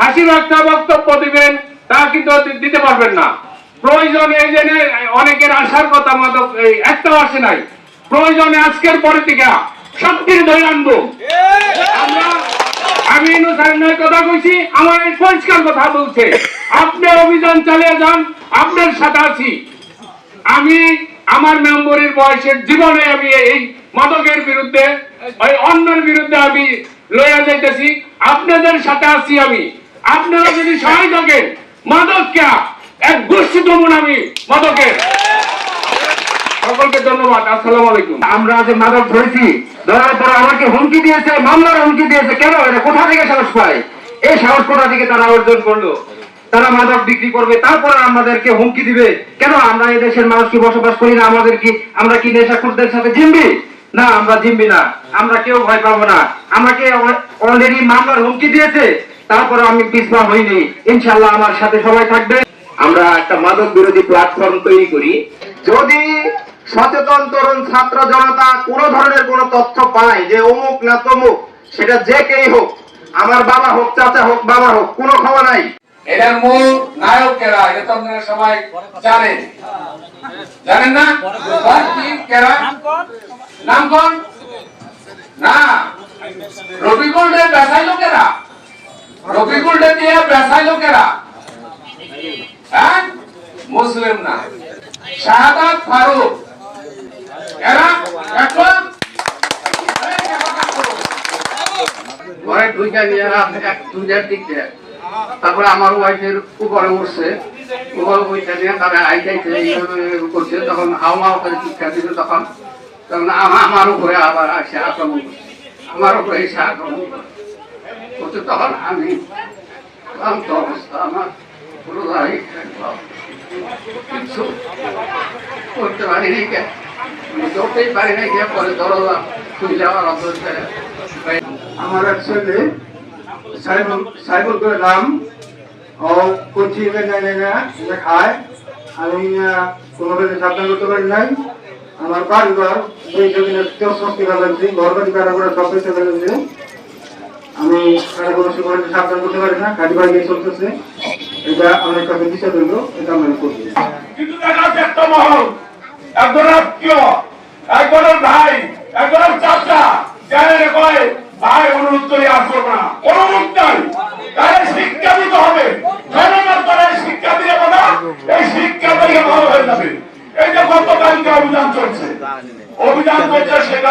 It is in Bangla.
হাসি একটা বক্তব্য দিবেন, তা কিন্তু দিতে পারবেন না। প্রয়োজনে এই যে অনেকের আসার কথা মাদক এই একটাও আসে নাই। প্রয়োজনে আজকের পরে থেকে সত্যির ধরে আনব। আমি ইনোসাইনের কথা কইছি, আমার এই পরিষ্কার কথা বলছে। আপনি অভিযান চালিয়ে যান, আপনার সাথে আছি। আমি আমার মেম্বরের বয়সের জীবনে আমি এই মাদকের বিরুদ্ধে, ওই অন্যের বিরুদ্ধে আমি লইয়া যাইতেছি। আপনাদের সাথে আছি আমি। আপনারা যদি সহায় থাকেন, মাদককে এক গোষ্ঠী দমন আমি মাদকের সকলকে ধন্যবাদ, আসসালামু আলাইকুম। আমরা মাদক ধরেছি, ধরার পর আমাকে হুমকি দিয়েছে, মামলার হুমকি দিয়েছে, কেন? এটা কোথা থেকে সাহস পায়? এই সাহস কোথা থেকে তারা অর্জন করল? তারা মাদক বিক্রি করবে, তারপর আমাদেরকে হুমকি দিবে। কেন? আমরা এই দেশের মানুষ কি বসবাস করি না, আমাদের কি, আমরা কি নেশাখোরদের সাথে জিম্বি না, আমরা জিম্বি না। আমরা কেউ ভয় পাবো না। আমাকে অলরেডি মামলার হুমকি দিয়েছে। তারপরে আমি পিছপা হইনি। ইনশাল্লাহ আমার সাথে সবাই থাকবে। আমরা একটা মাদক বিরোধী প্ল্যাটফর্ম তৈরি করি। যদি সচেতন তরুণ ছাত্র জনতা কোন ধরনের কোন তথ্য পায় যে অমুক না তমুক, সেটা যে কেই হোক, আমার বাবা হোক, চাচা হোক, বাবা হোক, কোনো খবর নাই। এটার মূল নায়কেরা, এটা তো সবাই জানেন। জানেন না? নাম কোন না। রবিকুল ডে বেসাই লোকেরা? রবিকুল ডে দিয়ে বেসাই লোকেরা। হ্যাঁ? মুসলিম না। শাহাদাত ফারুক। এরা এখন দিক। তারপরে উঠছে। করছে। তখন তখন। তখন আমা- আমার উপরে আবার আসে আক্রমণ করছে। আমার উপরে এসে আক্রমণ করছে। করছে তখন আমি। অবস্থা আমার পুরো দাঁড়ি কিছু করতে পারি নাই কে ধরতেই পারি কে পরে দরজা খুলে আমার অন্তর আমার এক ছেলে, সাইবল করে নাম, ও এটা খায়। আমি কোনোভাবে সাবধান করতে পারি নাই। আমার বাড়ি ঘর শক্তি লাগছে ঘর বাড়ি কারা করে সব পেতে আমি কারও কোনো সাবধান করতে পারি না গাড়ি বাড়ি চলতেছে। এটা আমার কাছে বিচার হইল এটা আমি করব কিন্তু একজনের ভাই একজনের চাচা শিক্ষা দিতে হবে। শিক্ষা শিক্ষা দিয়ে ভালো হয়ে যাবে। এই যে অভিযান চলছে অভিযান চলছে সেটা